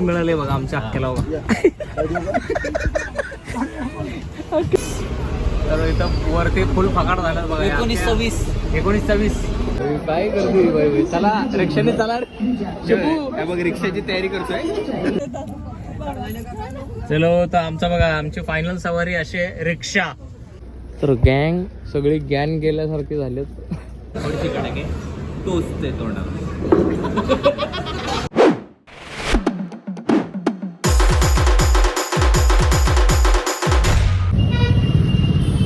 मिळाले बघा आमच्या अख्ख्याला बघा. तर इथं वरती फुल फकाट झालं बघा एकोणीस सव्वीस एकोणीस सव्वीस काय करते बाई बाई? चला रिक्षाने चला चपू बघ रिक्षाची तयारी करतोय. चलो तर आमचा बघा आमची फायनल सवारी अशी आहे रिक्षा. तर गँग सगळी गँग गेल्यासारखे थोडीशी कडक आहे. टोचते तोंडाला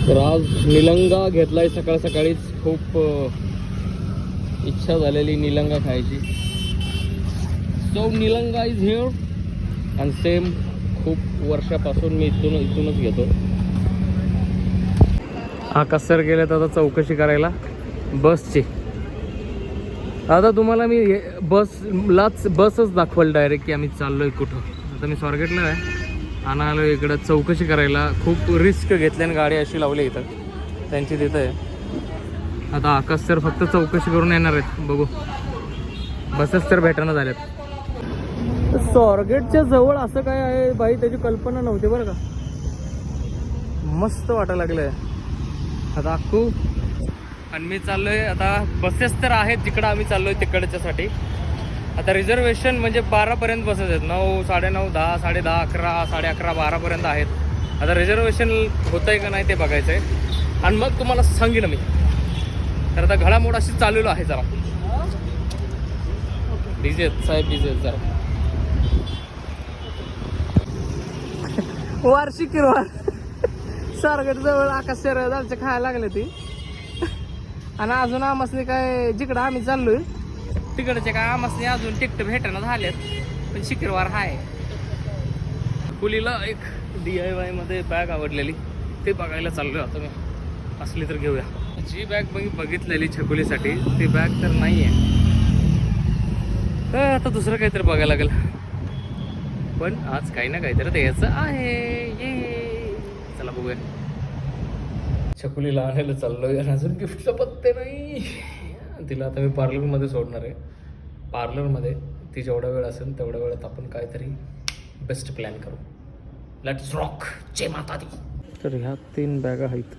तर आज निलंगा घेतलाय सकाळ सकाळीच. खूप इच्छा झालेली निलंगा खायची. सो निलंगा इज हिअर आणि सेम खूप वर्षापासून मी इथून इथूनच घेतो. हा कसर गेले तर आता चौकशी करायला बसची. आता तुम्हाला मी हे- बसलाच बसच दाखवाल डायरेक्ट की आम्ही चाललोय कुठं. आता मी स्वारगेटला आहे. आणि आलो इकडं चौकशी करायला खूप रिस्क घेतल्याने गाडी अशी लावली इथं. त्यांची तिथं आहे. आता आकाश सर फक्त चौकशी करून येणार आहेत. बघू. बसेस तर भेटणं झाल्यात स्वारगेटच्या जवळ असं काय आहे बाई? त्याची कल्पना नव्हती बरं का. मस्त वाटायला लागलंय. आता अक्कू आणि मी चाललोय आता बसेस तर आहेत जिकडं आम्ही चाललोय तिकडच्यासाठी. आता रिझर्वेशन म्हणजे बारापर्यंत बसेस आहेत. नऊ साडेनऊ दहा साडे दहा अकरा साडे अकरा बारापर्यंत आहेत. आता रिझर्वेशन होतं आहे का नाही ते बघायचं आहे आणि मग तुम्हाला सांगेन मी. तर आता घडामोड अशी चाललेलो आहे जरा. बिझी आहेत साहेब बिझी आहेत जरा. वार्षिक किरवार सारगट जवळ आकाश शहराचे खायला लागले ती. आणि अजून आमसने काय जिकडं आम्ही चाललोय तिकडचे काय आमसने अजून तिकट भेटणं झालेत पण शुक्रवार हाय. कुलीला एक डी आय वायमध्ये बॅग आवडलेली ते बघायला चाललो आता मी. असली तर घेऊया. जी बॅग मी बघितलेली छकुलीसाठी ती बॅग तर नाही आहे आता दुसरं काहीतरी बघायला लागेल. पण आज काही ना काहीतरी द्यायचं आहे. ये. चला बघूया. छकुलीला आणायला चाललोय आणि अजून गिफ्टचा पत्ते नाही. तिला आता मी पार्लरमध्ये सोडणार आहे. पार्लरमध्ये ती जेवढा वेळ असेल तेवढ्या वेळात आपण काहीतरी बेस्ट प्लॅन करू. लेट्स रॉक जय माता दी तर ह्या तीन बॅगा आहेत.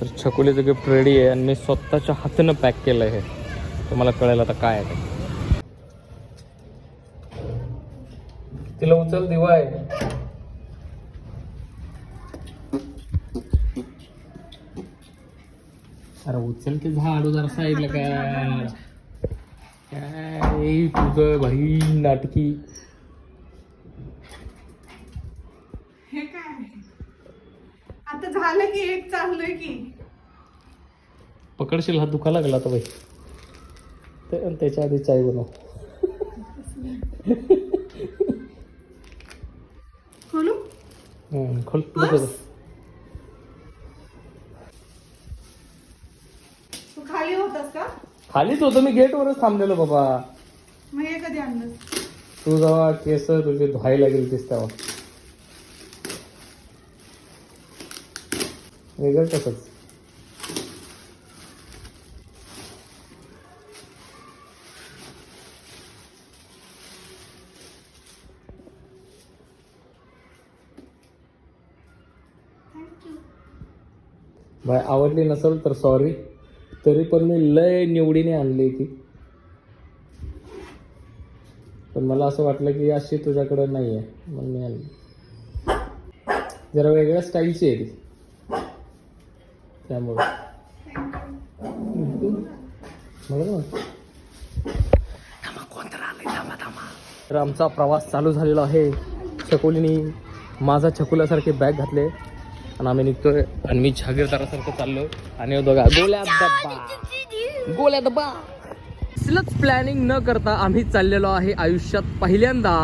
तर छकुलीचं गिफ्ट रेडी आहे आणि मी स्वतःच्या हातानं पॅक केलं आहे तुम्हाला कळेल आता काय आहे. तिला उचल दिवा आहे अरे उचल की झाडू जरा साईडला काय? काय तुझं भाई नाटकी. हे काय? आता झालं की एक चाललोय की. पकडशील हात दुखा लागला आता बाई. ते आणि त्याच्या आधी चाय बनव. खोलू? खोल बस. तू खाली होतास का? खालीच होतो मी गेटवरच थांबलेलो बाबा. मग हे कधी आणलं तू जेव्हा केस तुझे धुवायला गेलतीस तेव्हा. वेगळं तसंच बाय आवडली नसेल तर सॉरी तरी पण मी लय निवडीने आणली ती. पण मला असं वाटलं की अशी तुझ्याकडं नाही आहे म्हणून मी आणली. जरा वेगळ्या स्टाईलची आहे ती. त्यामुळे. तर आमचा प्रवास चालू झालेला आहे. छकुलीनी माझा छकुल्यासारखे बॅग घातले. आणि आम्ही निघतोय आणि मी जहागीरदारासारखं चाललोय. आणि बघा गोल्या डब्बा गोल्या डब्बा असलंच प्लॅनिंग न करता आम्ही चाललेलो आहे आयुष्यात पहिल्यांदा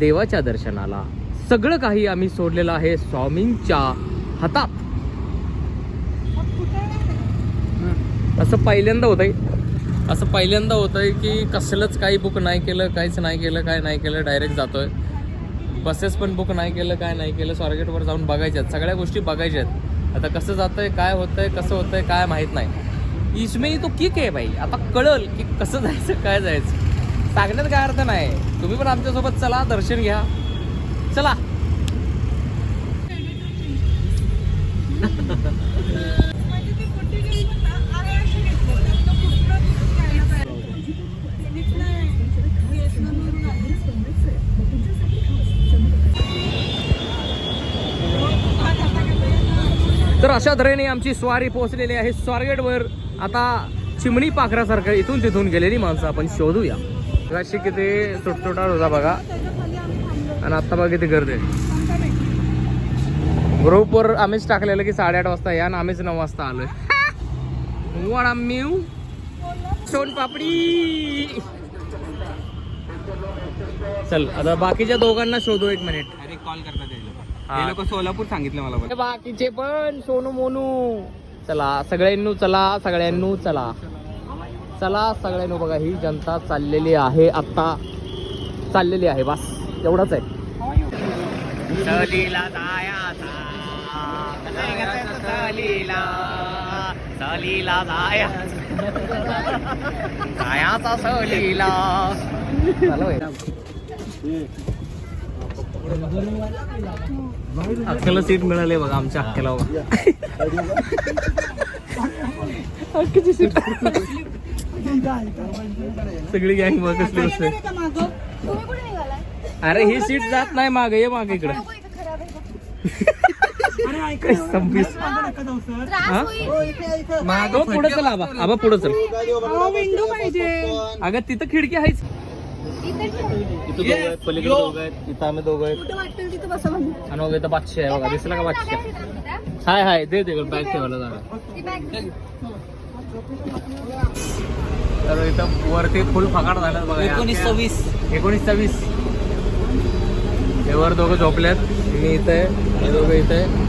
देवाच्या दर्शनाला. सगळं काही आम्ही सोडलेलं आहे स्वामींच्या हातात. असं पहिल्यांदा होतंय. असं पहिल्यांदा होतंय की कसलंच काही बुक नाही केलं काहीच नाही केलं काय नाही केलं डायरेक्ट जातोय. बसेस पण बुक नाही केलं काय नाही केलं स्वारगेटवर जाऊन बघायच्या आहेत. सगळ्या गोष्टी बघायच्या आहेत. आता कसं जातं आहे काय होतं आहे कसं होतं आहे काय माहीत नाही. इसमें तो किक आहे भाई. आता कळल की कसं जायचं काय जायचं. सांगण्यात काय अर्थ नाही. तुम्ही पण आमच्यासोबत चला दर्शन घ्या. चला म्हणजे ती मोठी जी पण ना, आळे असे घेतले, तर तो कुठला घ्यायला पाहिजे. इथलं व्हिएतनामवरून आले. आज आता काय पर्यंत तर अशा तऱ्हेने आमची स्वारी पोहोचलेली आहे. स्वारगेटवर आता चिमणी पाखरासारखं इथून तिथून गेलेली माणसं आपण शोधूया. अशी किती तुटतुटाट होता बघा. आणि आत्ता बघा किती गर्दी आहे. ग्रुपवर आम्हीच टाकलेलं की साडेआठ वाजता या आणि आम्हीच नऊ वाजता आलोय. वडा आम्ही सोन पापडी. चल आता बाकीच्या दोघांना शोधू एक मिनिट. अरे कॉल करतात त्याला हा. लोक सोलापूर सांगितलं मला पण. बाकीचे पण सोनू मोनू. चला सगळ्यांनू चला सगळ्यांनू चला. चला सगळ्यांनू बघा ही जनता चाललेली आहे आता. चाललेली आहे बस. एवढंच आहे. जायाचा. जायाचा. सहलीला झालं अक्काला सीट मिळाली बघा आमच्या अक्काला बघा. अक्काची सीट सगळी गँग बघ कसली बसते. का मागं? तुम्ही कुठे निघालाय? अरे ही सीट जात नाही मागे. ये मागे इकडे. हा? मागं पुढे चल आबा. आबा पुढे चल. अहो, विंडो पाहिजे. अगं तिथं खिडकी आहेच. इथे ठेव. पलीकडे दोघं आहेत इथं आम्ही दोघं आहेत. कुठं वाटेल तिथं बसा आणि बघा इथं बादशाह आहे बघा दिसला का बादशाह हाय हाय दे दे बॅग ठेवायला जागा तर इथं वरती फुल फकाट झालं बघा एकोणीस सव्वीस. एकोणीस सव्वीस. हे वर दोघं झोपल्यात मी इथं आहे हे दोघं इथं आहे.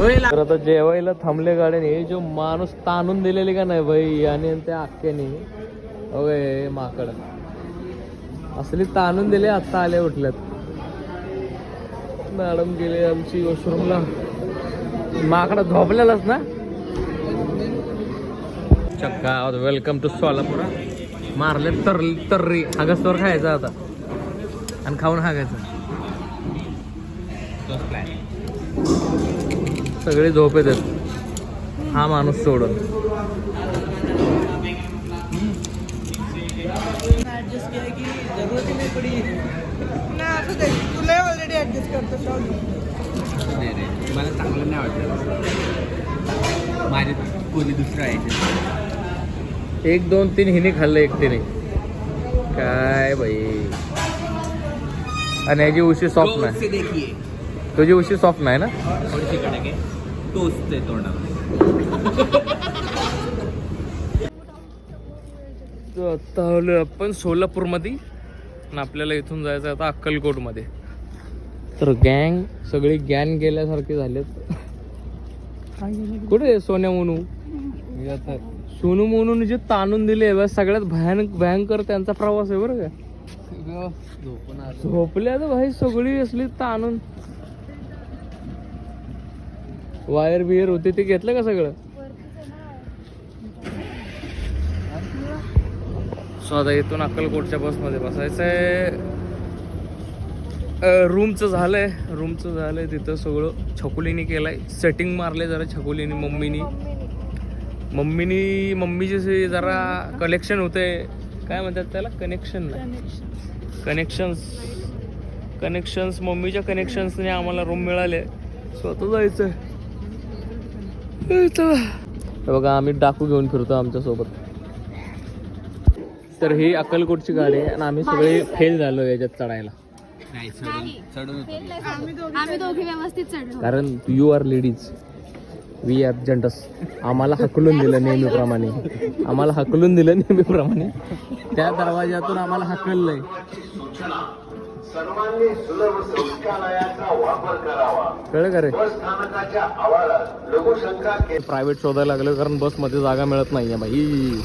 तर आता जेवायला थांबले गाड्याने. हे जो माणूस ताणून दिलेली का नाही भाई आणि त्या अख्ख्याने होय माकड. असली ताणून दिले आत्ता आले उठल्यात. मॅडम गेले आमची वॉशरूमला. माकडा झोपलेलाच ना? चक्का वेलकम टू सोलापूर. मारले तर तर्री. हागस्तवर खायचं आता. आणि खाऊन हागायचं सगळे झोप येतात हा माणूस सोडून. मला चांगलं नाही वाटलं माझे कोणी दुसरं आहे. एक दोन तीन हिने खाल्लं एकटीने. काय बाई. आणि याची उशी सॉफ्ट नाही. से देखिए. तुझी उशी सॉफ्ट नाही ना? थोडीशी कडक. आहे आता आलो आपण सोलापूरमध्ये आणि आपल्याला इथून जायचं आहे आता अक्कलकोटमध्ये. तर गँग सगळी गँग गेल्यासारखे झालेत. कुठे सोन्या मोनू? सोनू मोनून जे ताणून दिले सगळ्यात भयानक भयंकर त्यांचा प्रवास आहे बरं का? झोपल्या तर भाई सगळी असली ताणून. वायर बियर होते ते घेतलं का सगळं? सो आता इथून अक्कलकोटच्या बसमध्ये बसायचं आहे रूमचं झालंय. रूमचं झालंय तिथं सगळं. छकुलीने केलंय. सेटिंग मारले जरा छकुलीने मम्मीनी. मम्मीनी मम्मीचे जरा कलेक्शन होते काय म्हणतात त्याला? कनेक्शन कनेक्शन्स कनेक्शन्स मम्मीच्या कनेक्शन्सने आम्हाला रूम मिळाले. स्वतः जायचं आहे बघा आम्ही डाकू घेऊन फिरतो आमच्यासोबत. तर ही अक्कलकोटची गाडी आहे आणि आम्ही सगळे फेल झालो याच्यात चढायला. कारण you are ladies we are gents आम्हाला हकलून दिलं नेहमीप्रमाणे. आम्हाला हकलून दिलं नेहमीप्रमाणे. त्या दरवाज्यातून आम्हाला हकललंय. सर्वांनी सुलभ शौचालयाचा वापर करावा. कळलं का रे? बस स्थानकाच्या आवारात लघुशंका प्रायव्हेट शोधायला लागलं कारण बसमध्ये जागा मिळत नाहीये बाई.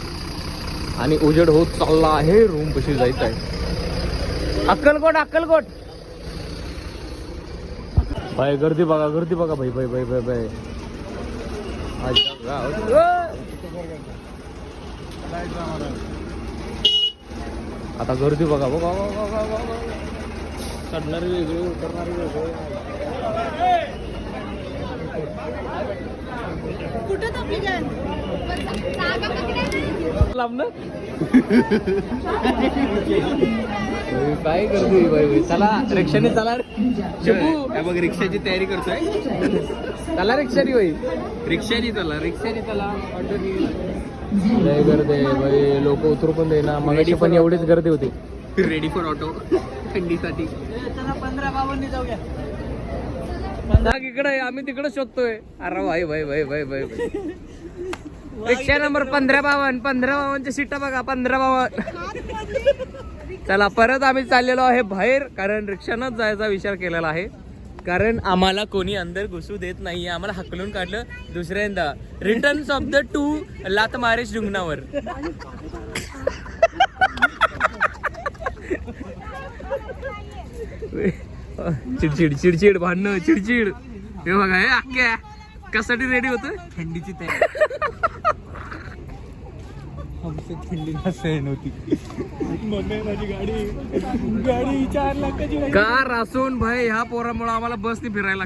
आणि उजेड होत चालला आहे. रूम कशी जायचं आहे. अक्कलकोट अक्कलकोट. बाय गर्दी बघा गर्दी बघा भाई भाई भाई भाई भाई आता गर्दी बघा, बघा. चढणारी वेगळी उतरणारी वेगळी. काय गर्दी बाई बाई. चला रिक्षाने चला. बघ रिक्षाची तयारी करतोय. चला रिक्षाने बाई. रिक्षानी चला रिक्षानी चला. लय गर्दी आहे बाई. लोक उतरू पण देईना. मगाशी पण एवढीच गर्दी होती. रेडी फॉर ऑटो थंडीसाठी नाग इकडे आम्ही तिकडे शोधतोय. अरे भाई भाई भाई भाई भाई. रिक्षा नंबर पंधरा बावन्न पंधरा बावनच्या सीटा बघा पंधरा बावन्न. चला परत आम्ही चाललेलो आहे बाहेर कारण रिक्षानच जायचा विचार केलेला आहे. कारण आम्हाला कोणी अंदर घुसू देत नाहीये. आम्हाला हकलून काढलं दुसऱ्यांदा. रिटर्न्स ऑफ द टू लात मारेश डुंगनावर चिडचिड चिडचिड भांडणं चिडचिड. हे बघा हे अख्ख्या कशासाठी रेडी होत थंडीची तयारी. थंडीला सहन होती. माझी गाडी गाडी चार लाखाची कार असून भाई ह्या पोरामुळे आम्हाला बसने फिरायला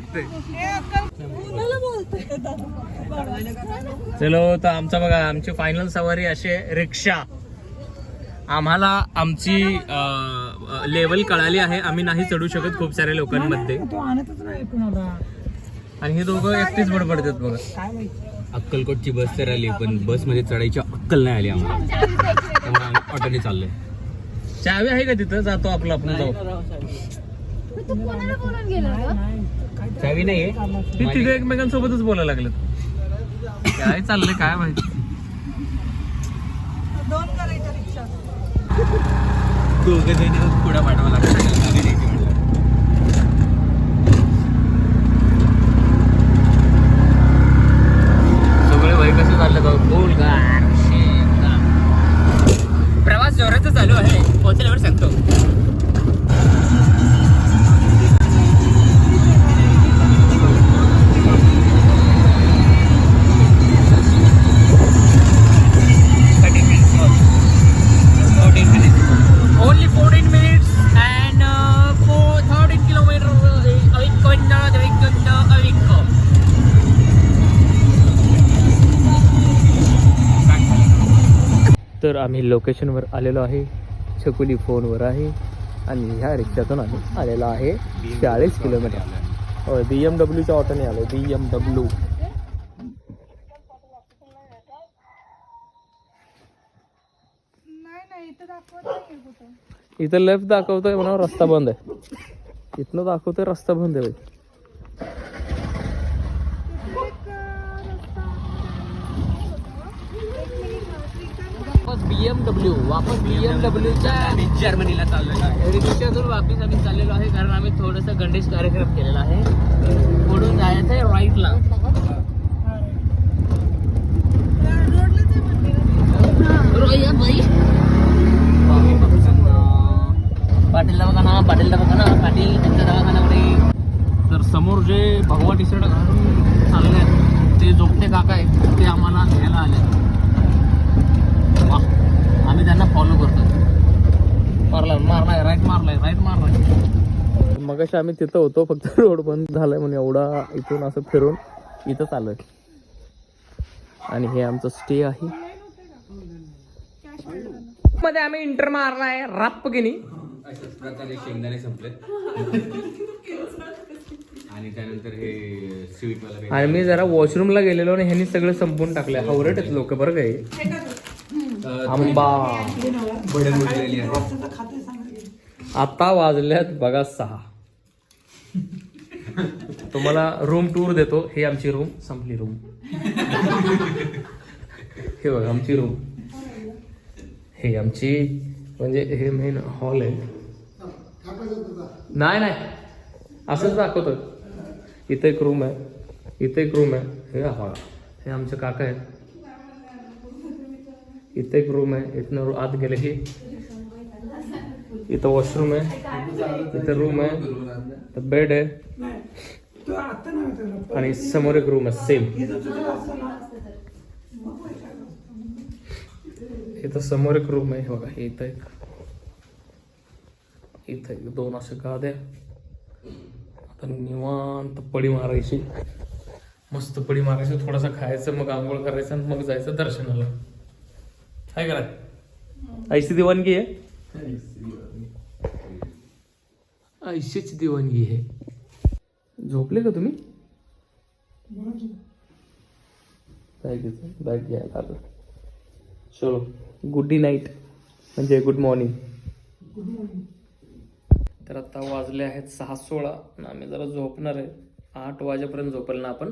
बोलतोय चलो तर आमचा बघा आमची फायनल सवारी अशी आहे रिक्षा. आम्हाला आमची लेवल कळाली आहे. आम्ही नाही चढू शकत खूप साऱ्या लोकांमध्ये. तो आणतच नाही कुणाला. आणि हे दोघं एकटीच बडबडतात बघा. काय माहिती? अक्कलकोटची बस तर आली पण बसमध्ये चढायची अक्कल नाही आली आम्हाला. त्यामुळे आम्ही ऑटोने चाललोय. चावी आहे का तिथं? जातो आपलं आपण जाऊ. तू कोणाला बोलून गेला होता चावी नाहीये. ते तिघं एकमेकांसोबतच बोलायला लागलेत. काय चाललंय काय माहिती? दोन करायच्या रिक्षा. दोघं जण पुढे पाठवा लागतं गाडी सगळे भाई प्रवास जोराचा चालू आहे. पोहोचल्यावर सांगतो. आम्ही लोकेशनवर आलेलो आहे. छकुली फोनवर आहे. आणि ह्या रिक्षातून आम्ही आलेलो आहे. चाळीस किलोमीटर. होय बी एम डब्ल्यूच्या ऑटोने आलो बी एम डब्ल्यू इथं लेफ्ट दाखवतोय म्हणा रस्ता बंद आहे. इथनं दाखवतोय रस्ता बंद आहे बाई. वापस बी एम डब्ल्यू वापस बी एम डब्ल्यूच्या जर्मनीला चाललोय रिक्षातून वापिस आम्ही चाललेलो आहे कारण आम्ही थोडस गणेश कार्यक्रम केलेला आहे. पुढून जायचं आहे राईटला. रोडलाच आहे मंदिर पाटीलला बघा ना पाटीलला बघा ना पाटील त्यांच्या दवाखान्यामध्ये तर समोर जे भगवा टी शर्ट घालून चालले आहेत ते जोपटे काका आहेत ते आम्हाला घ्यायला आले वाह आम्ही त्यांना फॉलो करतो मारला मारलाय राईट मारलाय राईट मारलाय. मग आम्ही तिथं होतो फक्त रोड बंद झालाय म्हणून एवढा इथून असं फिरून इथं आलोय. आणि हे आमचं स्टे आहे. मध्ये आम्ही इंटर मारलाय राप की अशाच प्रकारे शेंगदाणे संपले आणि त्यानंतर हे स्वीट आणि मी जरा वॉशरूमला गेलेलो आणि ह्यांनी सगळं संपून टाकलंय. हावरट आहेत लोक बरं काय आंबा. भडंग उडलेली आहे आता वाजल्यात बघा सहा. तुम्हाला रूम टूर देतो. हे आमची रूम संपली रूम हे बघा आमची रूम हे आमची म्हणजे हे मेन हॉल आहे. नाही नाही. असंच दाखवतो इथं एक रूम आहे. इथं एक रूम आहे. हे हॉल हे आमचे काका आहेत. इथं एक रूम आहे. इथनं आत गेले की इथं वॉशरूम आहे. इथं रूम आहे. इथं बेड आहे. आणि समोर एक रूम आहे. सेम इथं समोर एक रूम आहे. बघा इथं एक. इथं एक दोन असे गाद्या. आता निवांत पडी मारायची. मस्त पडी मारायची. थोडासा खायचं मग आंघोळ करायचं आणि मग जायचं दर्शनाला. काय करा ऐशी दिवाणगी आहे? ऐशीची दिवाणगी आहे. झोपले का तुम्ही? बॅग घ्यायचं बॅग घ्यायला आलो. चलो गुड नाईट म्हणजे गुड मॉर्निंग तर आता वाजले आहेत सहा सोळा आणि आम्ही जरा झोपणार आहे. आठ वाजेपर्यंत झोपेल ना आपण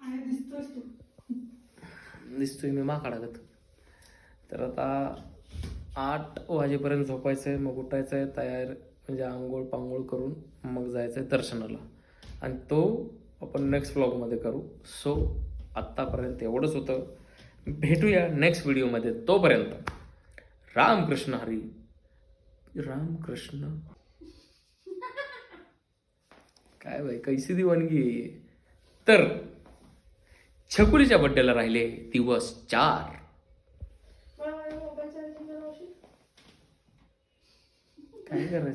आणि दिसतोस तू दिसतोय मी माकाडागत तर आता आठ वाजेपर्यंत झोपायचं आहे मग उठायचं आहे तयार म्हणजे आंघोळ पांघोळ करून मग जायचं आहे दर्शनाला. आणि तो आपण नेक्स्ट ब्लॉगमध्ये करू. सो आत्तापर्यंत एवढंच होतं. भेटूया नेक्स्ट व्हिडिओमध्ये तोपर्यंत रामकृष्ण हरी. रामकृष्ण. काय बाई कैसी दिवाणगी आहे? तर छकुलीच्या बड्डेला राहिले दिवस चार. काय करायचं?